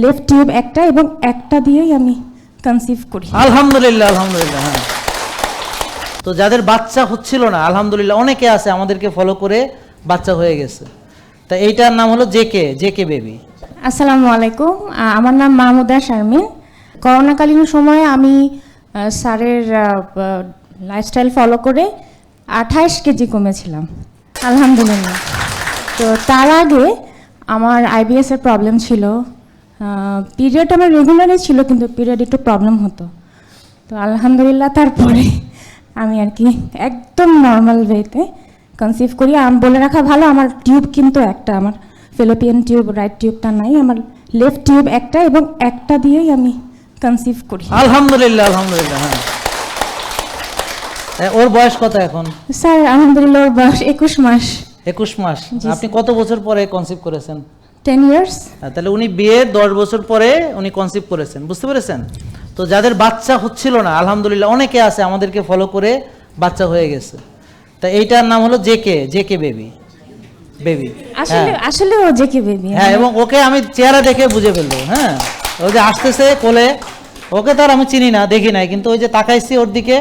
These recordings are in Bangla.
লেফট টিউব একটা এবং একটা দিয়েই আমি কনসিভ করি। আলহামদুলিল্লাহ আলহামদুলিল্লাহ হ্যাঁ। তো যাদের বাচ্চা হচ্ছিল না আলহামদুলিল্লাহ অনেকে আছে আমাদেরকে ফলো করে বাচ্চা হয়ে গেছে। তা এইটার নাম হলো জেকে জেকে বেবি। আসসালামু আলাইকুম। আমার নাম মাহমুদা শারমিন করোনাকালীন সময়ে আমি স্যারের লাইফস্টাইল ফলো করে আঠাইশ কেজি কমেছিলাম। আলহামদুলিল্লাহ। তো তার আগে আমার আইবিএস এর প্রবলেম ছিল। পিরিয়ড আমার রেগুলারই ছিল কিন্তু পিরিয়ড একটু প্রবলেম হতো। তো আলহামদুলিল্লাহ তারপরে আমি আর কি একদম নর্মাল ওয়েতে কনসিভ করি। আর বলে রাখা ভালো আমার টিউব কিন্তু একটা আমার ফিলিপিয়ান টিউব রাইট টিউবটা নাই আমার লেফট টিউব একটা এবং একটা দিয়েই আমি কনসিভ করি। আলহামদুলিল্লাহ আলহামদুলিল্লাহ হ্যাঁ। ওর বয়স কত এখন? স্যার আলহামদুলিল্লাহ ওর বয়স একুশ মাস। একুশ মাস। আপনি কত বছর পরে কনসিভ করেছেন? টেন ইয়ার্স হ্যাঁ, তাহলে উনি বিয়ের দশ বছর পরে উনি কনসিভ করেছেন বুঝতে পেরেছেন? তো যাদের বাচ্চা হচ্ছিল না আলহামদুলিল্লাহ অনেকে আছে আমাদেরকে ফলো করে বাচ্চা হয়ে গেছে। তা এইটার নাম হলো জেকে জেকে বেবি বেবি। আসলে আসলে ও যে কি বেবি হ্যাঁ এবং ওকে আমি চেহারা দেখে বুঝে ফেলব হ্যাঁ। ওই যে আসতেছে কোলে ওকে তো আর আমি চিনি না দেখি নাই কিন্তু ওই যে তাকাইছি ওর দিকে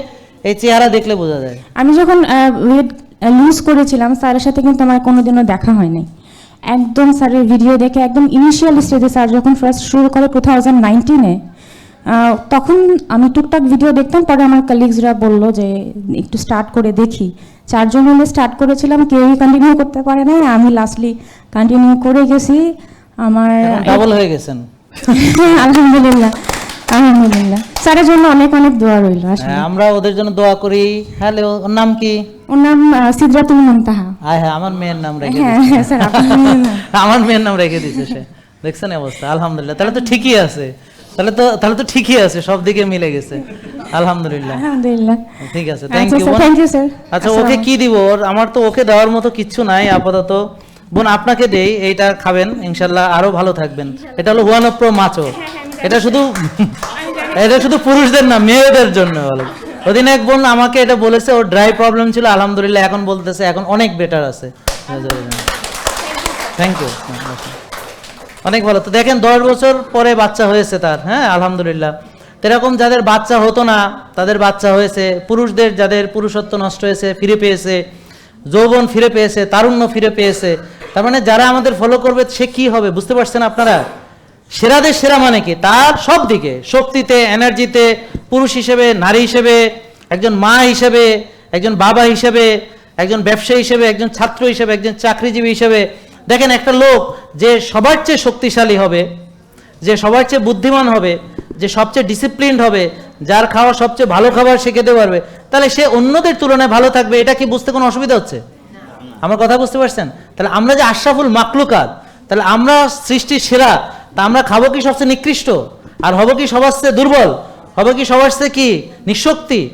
এই চেহারা দেখলে বোঝা যায়। আমি যখন লুজ করেছিলাম স্যারের সাথে কিন্তু আমার কোনোদিনও দেখা হয়নি একদম স্যারের ভিডিও দেখে একদম ইনিশিয়াল স্টেজে স্যার যখন ফার্স্ট শুরু করে টু থাউজেন্ড নাইনটিনে তখন আমি টুকটাক ভিডিও দেখতাম পরে আমার কালিগসরা বলল যে একটু স্টার্ট করে দেখি। চারজন মিলে স্টার্ট করেছিলাম কেউই কন্টিনিউ করতে পারে না আমি লাস্টলি কন্টিনিউ করে গেছি। আমার ডাবল হয়ে গেছেন। আলহামদুলিল্লাহ। আলহামদুলিল্লাহ। স্যারের জন্য অনেক অনেক দোয়া রইল হ্যাঁ আমরা ওদের জন্য দোয়া করি। হ্যালো ওর নাম কি? ওর নাম সিদরাতুল মুনতাহা। আয় হ্যাঁ আমার মেয়ের নাম রেখে হ্যাঁ দিয়েছে। হ্যাঁ, স্যার আমার মেয়ের নাম রেখে দিয়েছে সে। দেখছেন অবস্থা? আলহামদুলিল্লাহ। তাহলে তো ঠিকই আছে। তাহলে তো তাহলে তো ঠিকই আছে সব দিকে মিলে গেছে। আলহামদুলিল্লাহ। আলহামদুলিল্লাহ। ঠিক আছে থ্যাংক আচ্ছা ইউ থ্যাংক ইউ স্যার আচ্ছা ওকে কি দিব? ওর আমার তো ওকে দেওয়ার মতো কিচ্ছু নাই আপাতত। বোন আপনাকে দেই এইটা খাবেন ইনশাল্লাহ আরও ভালো থাকবেন। এটা হলো ওয়ান অফ প্রো মাচো এটা শুধু এটা শুধু পুরুষদের না, মেয়েদের জন্য ওদিন এক বোন আমাকে এটা বলেছে, ওর ড্রাই প্রবলেম ছিল, আলহামদুলিল্লাহ এখন বলতেছে, এখন অনেক বেটার আছে। থ্যাংক ইউ অনেক ভালো। তো দেখেন, দশ বছর পরে বাচ্চা হয়েছে তার হ্যাঁ আলহামদুলিল্লাহ। এরকম যাদের বাচ্চা হতো না, তাদের বাচ্চা হয়েছে, পুরুষদের যাদের পুরুষত্ব নষ্ট হয়েছে, ফিরে পেয়েছে, যৌবন ফিরে পেয়েছে, তারুণ্য ফিরে পেয়েছে, তার মানে যারা আমাদের ফলো করবে, সে কি হবে, বুঝতে পারছেন আপনারা? সেরাদের সেরা মানে কি? তার সব দিকে শক্তিতে এনার্জিতে পুরুষ হিসেবে নারী হিসেবে একজন মা হিসেবে একজন বাবা হিসেবে একজন ব্যবসায়ী হিসেবে একজন ছাত্র হিসেবে একজন চাকরিজীবী হিসেবে। দেখেন একটা লোক যে সবার চেয়ে শক্তিশালী হবে যে সবার চেয়ে বুদ্ধিমান হবে যে সবচেয়ে ডিসিপ্লিনড হবে যার খাওয়া সবচেয়ে ভালো খাবার সে খেতে পারবে তাহলে সে অন্যদের তুলনায় ভালো থাকবে এটা কি বুঝতে কোনো অসুবিধা হচ্ছে? আমার কথা বুঝতে পারছেন? তাহলে আমরা যে আশরাফুল মাকলুকাত তাহলে আমরা সৃষ্টির সেরা তা আমরা খাব কি সবচেয়ে নিকৃষ্ট? আর হব কি সবার চেয়ে দুর্বল? হবে কি সবার চেয়ে কি নিঃশক্তি?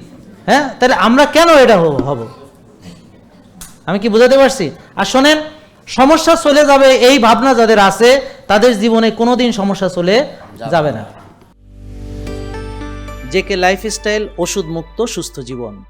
হ্যাঁ? তাহলে আমরা কেন এটা হব- হব? আমি কি বুঝাতে পারছি? আর শোনেন সমস্যা চলে যাবে এই ভাবনা যাদের আছে তাদের জীবনে কোনোদিন সমস্যা চলে যাবে না। জেকে লাইফস্টাইল ওষুধ মুক্ত সুস্থ জীবন।